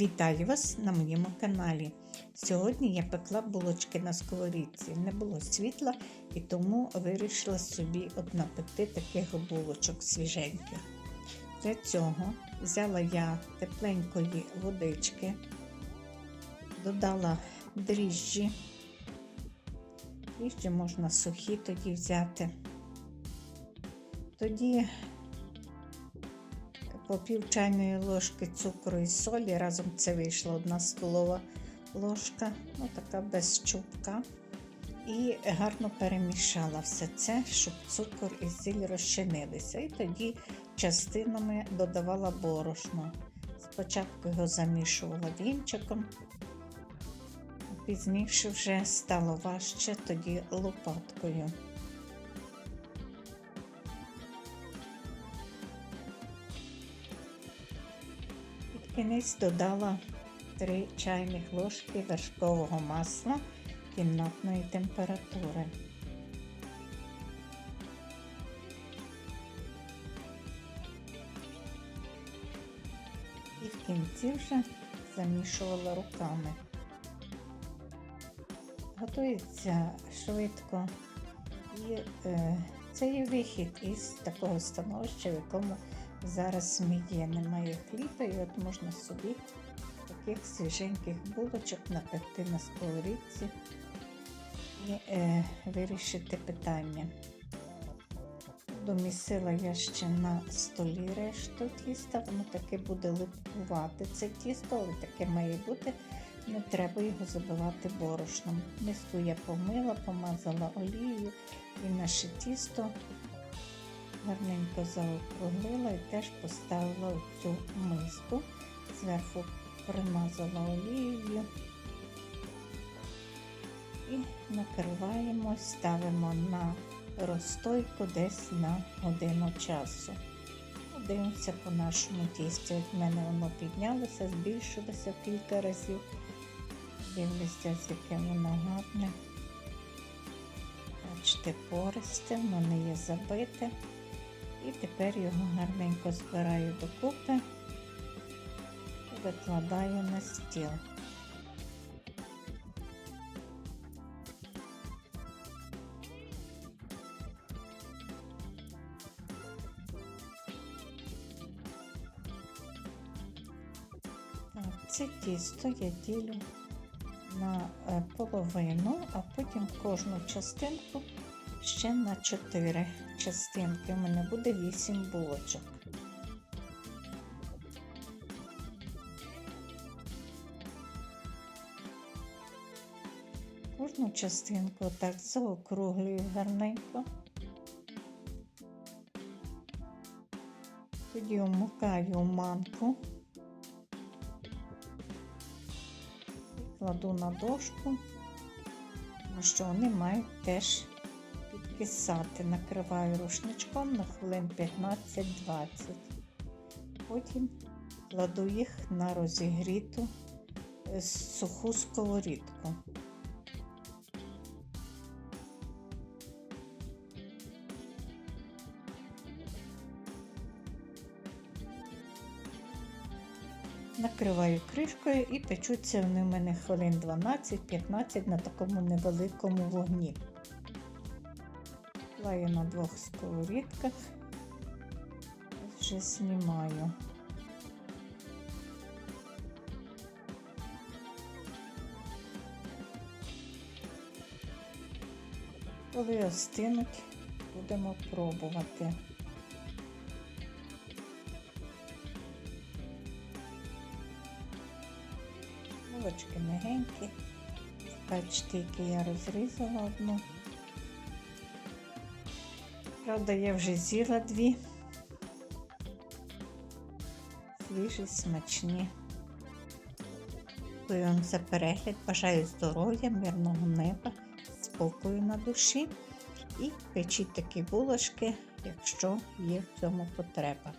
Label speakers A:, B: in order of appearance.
A: Вітаю вас на моєму каналі. Сьогодні я пекла булочки на сковорідці. Не було світла і тому вирішила собі напекти таких булочок свіженьких. Для цього взяла я тепленької водички, додала дріжджі. Дріжджі можна сухі тоді взяти. Тоді по пів чайної ложки цукру і солі. Разом це вийшла одна столова ложка, ну така без чубка. І гарно перемішала все це, щоб цукор і сіль розчинилися. І тоді частинами додавала борошно. Спочатку його замішувала вінчиком, пізніше вже стало важче тоді лопаткою. Кінець додала 3 чайних ложки вершкового масла кімнатної температури. І в кінці вже замішувала руками. Готується швидко і е, це є вихід із такого становища, в якому зараз ми. Немає хліба, і от можна собі таких свіженьких булочок напекти на сковорідці і е, вирішити питання. Домісила я ще на столі решту тіста, воно таке буде липкувати це тісто, але таке має бути. Не треба його забивати борошном. Миску я помила, помазала олією і наше тісто гарненько заокруглила і теж поставила в цю миску. Зверху примазала олією і накриваємо, ставимо на розстойку десь на годину часу. Дивимося по нашому тісті. От в мене воно піднялося, збільшилося в кілька разів. Дивлюся, з яке воно гарне. Бачите, пористе, воно не є забите. І тепер його гарненько збираю докупи і викладаю на стіл. Це тісто я ділю на е, половину, а потім кожну частинку ще на 4 частинки. У мене буде 8 булочок. Кожну частинку так заокруглюю гарненько. Тоді вмикаю манку, кладу на дошку, тому що вони мають теж підкисати. Накриваю рушничком на хвилин 15-20. Потім кладу їх на розігріту е, суху сковорідку. Накриваю кришкою і печуться вони в мене хвилин 12-15 на такому невеликому вогні. Лаю на двох сковорідках, вже знімаю. Коли остинуть, будемо пробувати. Булочки мягенькі. Бачите, які я розрізала одну. Правда, я вже з'їла дві. Свіжі, смачні. Дякую вам за перегляд. Бажаю здоров'я, мирного неба, спокою на душі. І печіть такі булочки, якщо є в цьому потреба.